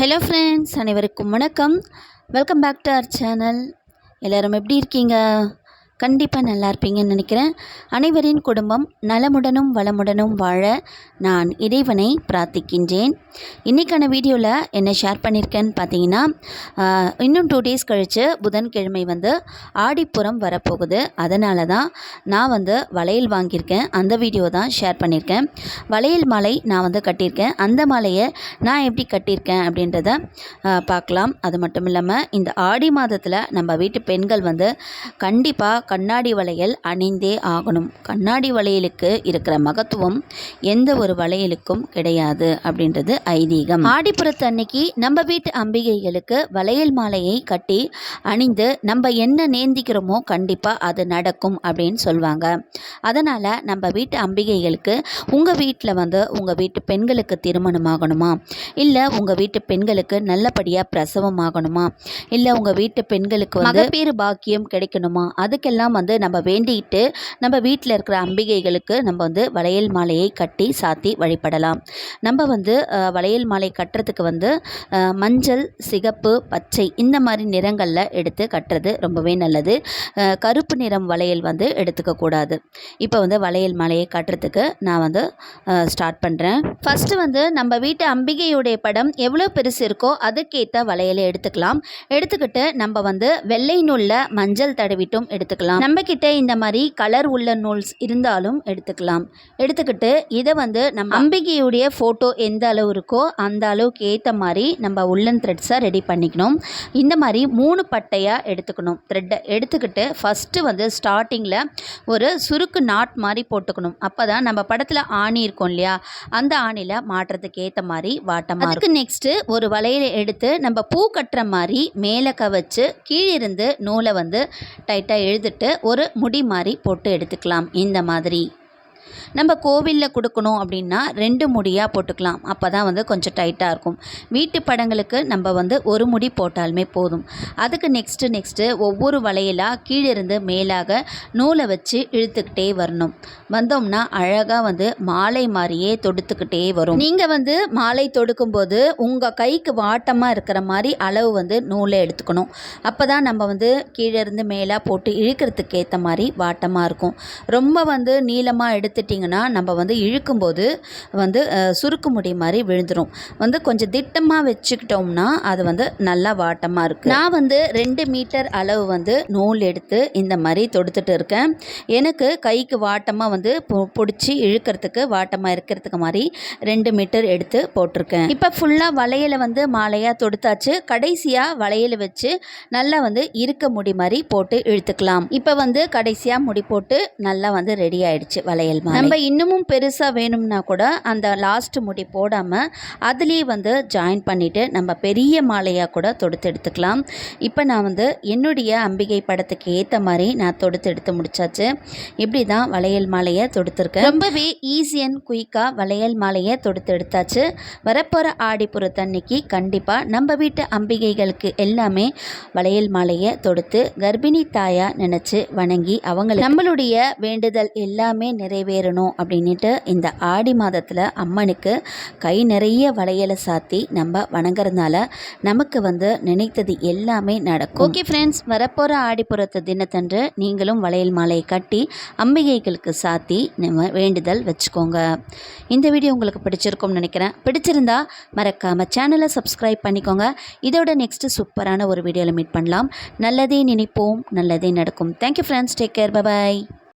Hello friends அனைவருக்கும் வணக்கம். Welcome back to our channel எல்லோரும் எப்படி இருக்கீங்க? கண்டிப்பாக நல்லா இருப்பீங்கன்னு நினைக்கிறேன். அனைவரின் குடும்பம் நலமுடனும் வளமுடனும் வாழ நான் இறைவனை பிரார்த்திக்கின்றேன். இன்றைக்கான வீடியோவில் என்ன ஷேர் பண்ணியிருக்கேன்னு பார்த்தீங்கன்னா இன்னும் டூ டேஸ் கழித்து புதன்கிழமை வந்து ஆடிப்புறம் வரப்போகுது. அதனால தான் நான் வந்து வளையல் வாங்கியிருக்கேன். அந்த வீடியோ தான் ஷேர் பண்ணியிருக்கேன். வளையல் மாலை நான் வந்து கட்டியிருக்கேன். அந்த மாலையை நான் எப்படி கட்டியிருக்கேன் அப்படின்றத பார்க்கலாம். அது மட்டும் இல்லாமல் இந்த ஆடி மாதத்தில் நம்ம வீட்டு பெண்கள் வந்து கண்டிப்பாக கண்ணாடி வளையல் அணிந்தே ஆகணும். கண்ணாடி வளையலுக்கு இருக்கிற மகத்துவம் எந்த ஒரு வளையலுக்கும் கிடையாது அப்படின்றது ஐதீகம். ஆடிப்புறத்து அன்னைக்கு நம்ம வீட்டு அம்பிகைகளுக்கு வளையல் மாலையை கட்டி அணிந்து நம்ம என்ன நேந்திக்கிறோமோ கண்டிப்பாக அது நடக்கும் அப்படின்னு சொல்லுவாங்க அதனால் நம்ம வீட்டு அம்பிகைகளுக்கு உங்கள் வீட்டில் வந்து உங்கள் வீட்டு பெண்களுக்கு திருமணம் ஆகணுமா இல்லை உங்கள் வீட்டு பெண்களுக்கு நல்லபடியாக பிரசவம் ஆகணுமா இல்லை உங்கள் வீட்டு பெண்களுக்கு வந்து பேர் பாக்கியம் கிடைக்கணுமா? அதுக்கெல்லாம் வந்து நம்ம வேண்டிட்டு நம்ம வீட்டில் இருக்கிற அம்பிகைகளுக்கு நம்ம வந்து வளையல் மாலையை கட்டி சாத்தி வழிபடலாம். நம்ம வந்து வளையல் மாலை கட்டுறதுக்கு வந்து மஞ்சள் சிகப்பு பச்சை இந்த மாதிரி நிறங்களில் எடுத்து கட்டுறது ரொம்பவே நல்லது. கருப்பு நிறம் வளையல் வந்து எடுத்துக்க கூடாது. இப்போ வந்து வளையல் மாலையை கட்டுறதுக்கு நான் வந்து ஸ்டார்ட் பண்ணுறேன் ஃபஸ்ட்டு வந்து நம்ம வீட்டு அம்பிகையுடைய படம் எவ்வளோ பெருசு இருக்கோ அதுக்கேற்ற வளையலை எடுத்துக்கலாம். எடுத்துக்கிட்டு நம்ம வந்து வெள்ளை நூலில் மஞ்சள் தடவிட்டும் எடுத்துக்கலாம். நம்ம கிட்ட இந்த மாதிரி கலர் உள்ள நூல்ஸ் இருந்தாலும் எடுத்துக்கலாம். எடுத்துக்கிட்டு இதை வந்து நம்ம அம்பிகையுடைய ஃபோட்டோ எந்த அளவு இருக்கோ அந்த அளவுக்கு ஏற்ற மாதிரி நம்ம உள்ளன் த்ரெட்ஸாக ரெடி பண்ணிக்கணும். இந்த மாதிரி மூணு பட்டையாக எடுத்துக்கணும். த்ரெட்டை எடுத்துக்கிட்டு ஃபஸ்ட்டு வந்து ஸ்டார்டிங்கில் ஒரு சுருக்கு நாட் மாதிரி போட்டுக்கணும். அப்போ தான் நம்ம படத்தில் ஆணி இருக்கும் இல்லையா? அந்த ஆணியில் மாட்டுறதுக்கு ஏற்ற மாதிரி வாட்டமாக அதுக்கு நெக்ஸ்ட்டு ஒரு வளையலை எடுத்து நம்ம பூ கட்டுற மாதிரி மேலே கவச்சு கீழிருந்து நூலை வந்து டைட்டாக இழுத்துட்டு ஒரு முடி மாதிரி போட்டு எடுத்துக்கலாம். இந்த மாதிரி. நம்ம கோவிலில் கொடுக்கணும் அப்படின்னா ரெண்டு முடியாக போட்டுக்கலாம். அப்போ தான் வந்து கொஞ்சம் டைட்டாக இருக்கும். வீட்டு படங்களுக்கு நம்ம வந்து ஒரு முடி போட்டாலுமே போதும். அதுக்கு நெக்ஸ்ட்டு நெக்ஸ்ட்டு ஒவ்வொரு வளையலாக கீழிருந்து மேலாக நூலை வச்சு இழுத்துக்கிட்டே வரணும். வந்தோம்னா அழகாக வந்து மாலை மாதிரியே தொடுத்துக்கிட்டே வரும். நீங்கள் வந்து மாலை தொடுக்கும்போது உங்கள் கைக்கு வாட்டமாக இருக்கிற மாதிரி அளவு வந்து நூலை எடுத்துக்கணும். அப்போ தான் நம்ம வந்து கீழே இருந்து மேலே போட்டு இழுக்கிறதுக்கு ஏற்ற மாதிரி வாட்டமாக இருக்கும். ரொம்ப வந்து நீளமாக எடுத்து எடுத்துட்டிங்கன்னா நம்ம வந்து இழுக்கும்போது வந்து சுருக்க சுருக்கு முடி மாதிரி விழுந்துடும் வந்து கொஞ்சம் திட்டமாக வச்சுக்கிட்டோம்னா அது வந்து நல்லா வாட்டமாக இருக்குது நான் வந்து ரெண்டு மீட்டர் அளவு வந்து நூல் எடுத்து இந்த மாதிரி தொடுத்துட்டு இருக்கேன். எனக்கு கைக்கு வாட்டமாக வந்து பிடிச்சி இழுக்கிறதுக்கு வாட்டமாக இருக்கிறதுக்கு மாதிரி ரெண்டு மீட்டர் எடுத்து போட்டிருக்கேன். இப்போ ஃபுல்லாக வளையலை வந்து மாலையாக தொடுத்தாச்சு. கடைசியாக வளையல் வச்சு நல்லா வந்து இருக்க முடி மாதிரி போட்டு இழுத்துக்கலாம். இப்போ வந்து கடைசியாக முடி போட்டு நல்லா வந்து ரெடி ஆயிடுச்சு வளையல் நம்ம இன்னமும் பெருசாக வேணும்னா கூட அந்த லாஸ்ட் முடி போடாமல் அதுலேயே வந்து ஜாயின் பண்ணிவிட்டு நம்ம பெரிய மாலையாக கூட தொடுத்து எடுத்துக்கலாம். இப்போ நான் வந்து என்னுடைய அம்பிகை படத்துக்கு ஏற்ற மாதிரி நான் தொடுத்து எடுத்து முடிச்சாச்சு. இப்படி தான் வளையல் மாலையை தொடுத்துருக்கேன். ரொம்பவே ஈஸி அண்ட் குயிக்காக வளையல் மாலையை தொடுத்து எடுத்தாச்சு. வரப்போகிற ஆடிப்புறத்தன்னைக்கு கண்டிப்பாக நம்ம வீட்டு அம்பிகைகளுக்கு எல்லாமே வளையல் மாலையை தொடுத்து கர்ப்பிணி தாயாக நினச்சி வணங்கி அவங்க நம்மளுடைய வேண்டுதல் எல்லாமே நிறைவேறணும் அப்படின்ட்டு இந்த ஆடி மாதத்தில் அம்மனுக்கு கை நிறைய வளையலை சாத்தி நம்ம வணங்குறதுனால நமக்கு வந்து நினைத்தது எல்லாமே நடக்கும். ஓகே ஃப்ரெண்ட்ஸ் வரப்போகிற ஆடிப்புறத்து தினத்தன்று நீங்களும் வளையல் மாலையை கட்டி அம்பிகைகளுக்கு சாத்தி நம்ம வேண்டுதல் வச்சுக்கோங்க. இந்த வீடியோ உங்களுக்கு பிடிச்சிருக்கும்னு நினைக்கிறேன். பிடிச்சிருந்தா மறக்காமல் சேனலை சப்ஸ்கிரைப் பண்ணிக்கோங்க. இதோட நெக்ஸ்ட்டு சூப்பரான ஒரு வீடியோவில் மீட் பண்ணலாம். நல்லதே நினைப்போம் நல்லதே நடக்கும். Thank you friends take care bye bye